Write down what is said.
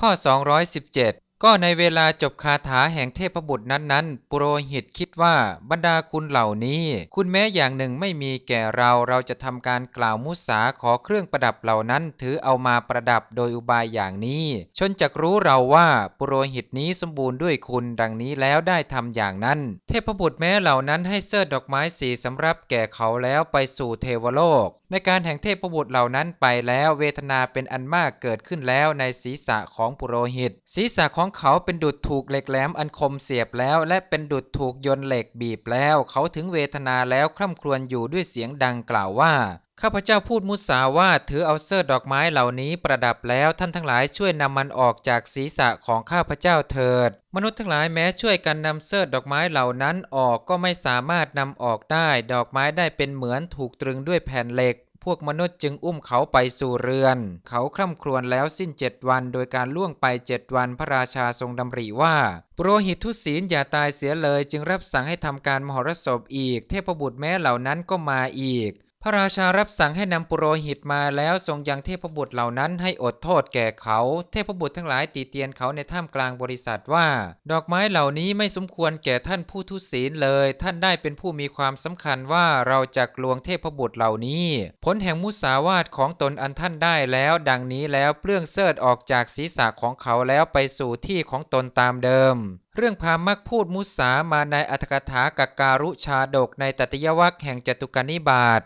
ข้อ 217 ก็ในเวลาจบคาถาแห่งเทพบุตรนั้นๆ ปุโรหิตคิดว่าบรรดาคุณเหล่านี้ คุณแม้อย่างหนึ่งไม่มีแก่เราเราจะทำการกล่าวมุสาขอเครื่องประดับเหล่านั้น ถือเอามาประดับโดยอุบายอย่างนี้ ชนจักรู้เราว่าปุโรหิตนี้สมบูรณ์ด้วยคุณดังนี้แล้วได้ทำอย่างนั้น เทพบุตรแม้เหล่านั้นให้เสื้อดอกไม้สีสำรับแก่เขาแล้วไปสู่เทวโลกในการแห่งเทพบุตรเหล่านั้นไปแล้วเวทนาเป็นอันมากเกิดขึ้นแล้วในศีรษะของปุโรหิต ศีรษะของเขาเป็นดุจถูกเหล็กแหลมอันคมเสียบแล้ว และเป็นดุจถูกยนเหล็กบีบแล้ว เขาถึงเวทนาแล้วคร่ำครวญอยู่ด้วยเสียงดังกล่าวว่าข้าพเจ้าพูดมุสาว่าถือเอาเสื้อดอกไม้เหล่านี้ประดับแล้วท่านทั้งหลายช่วยนำมันออกจากศีรษะของข้าพเจ้าเถิด มนุษย์ทั้งหลายแม้ช่วยกันนำเสื้อดอกไม้เหล่านั้นออกก็ไม่สามารถนำออกได้ ดอกไม้ได้เป็นเหมือนถูกตรึงด้วยแผ่นเหล็ก พวกมนุษย์จึงอุ้มเขาไปสู่เรือน เขาคร่ำครวญแล้วสิ้นเจ็ดวัน โดยการล่วงไปเจ็ดวันพระราชาทรงดำริว่า โปรหิตทุศีลอย่าตายเสียเลย จึงรับสั่งให้ทำการมหรสพอีก เทพบุตรแม้เหล่านั้นก็มาอีก พระราชารับสั่งให้นำปุโรหิตมาแล้วทรงยังเทพบุตรเหล่านั้นให้อดโทษแก่เขา เทพบุตรทั้งหลายตีเตียนเขาในท่ามกลางบริษัทว่า ดอกไม้เหล่านี้ไม่สมควรแก่ท่านผู้ทุศีลเลย ท่านได้เป็นผู้มีความสำคัญว่าเราจะกลวงเทพบุตรเหล่านี้ ผลแห่งมุสาวาทของตนอันท่านได้แล้ว ดังนี้แล้วเปลื้องเสิดออกจากศีรษะของเขาแล้วไปสู่ที่ของตนตามเดิมเรื่องพามักพูดมุสามาในอัตถกถากักการุชาดกในตติยวัคแห่งจตุกนิบาต